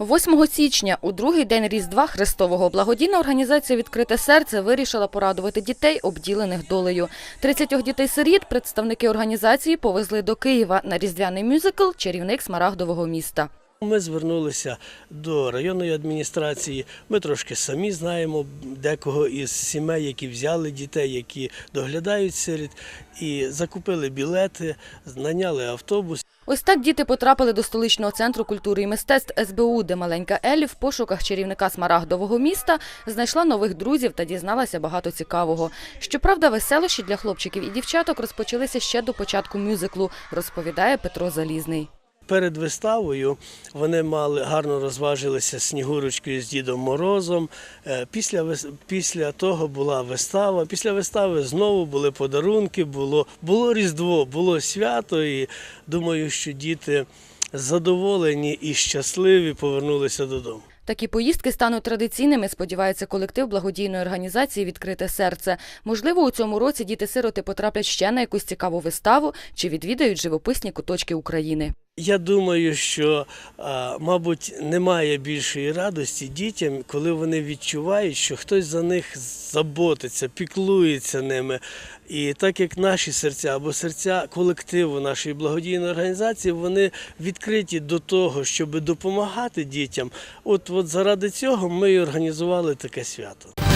8 січня, у другий день Різдва Христового, благодійна організація «Відкрите серце» вирішила порадувати дітей, обділених долею. 30 дітей-сиріт представники організації повезли до Києва на різдвяний мюзикл «Чарівник Смарагдового міста». Ми звернулися до районної адміністрації. Ми трошки самі знаємо декого із сімей, які взяли дітей, які доглядають сиріт, і закупили білети, наняли автобус. Ось так діти потрапили до столичного центру культури і мистецтв СБУ, де маленька Елі в пошуках чарівника Смарагдового міста знайшла нових друзів та дізналася багато цікавого. Щоправда, веселощі для хлопчиків і дівчаток розпочалися ще до початку мюзиклу, розповідає Петро Залізний. Перед виставою вони мали гарно розважилися Снігурочкою з Дідом Морозом. Е, Після, після того була вистава. Після вистави знову були подарунки, було, було Різдво, було свято. І думаю, що діти задоволені і щасливі повернулися додому. Такі поїздки стануть традиційними, сподівається колектив благодійної організації Відкрите серце. Можливо, у цьому році діти-сироти потраплять ще на якусь цікаву виставу чи відвідають живописні куточки України. Я думаю, що, мабуть, немає більшої радості дітям, коли вони відчувають, що хтось за них заботиться, піклується ними. І так як наші серця або серця колективу нашої благодійної організації, вони відкриті до того, щоб допомагати дітям. От, от заради цього ми і організували таке свято.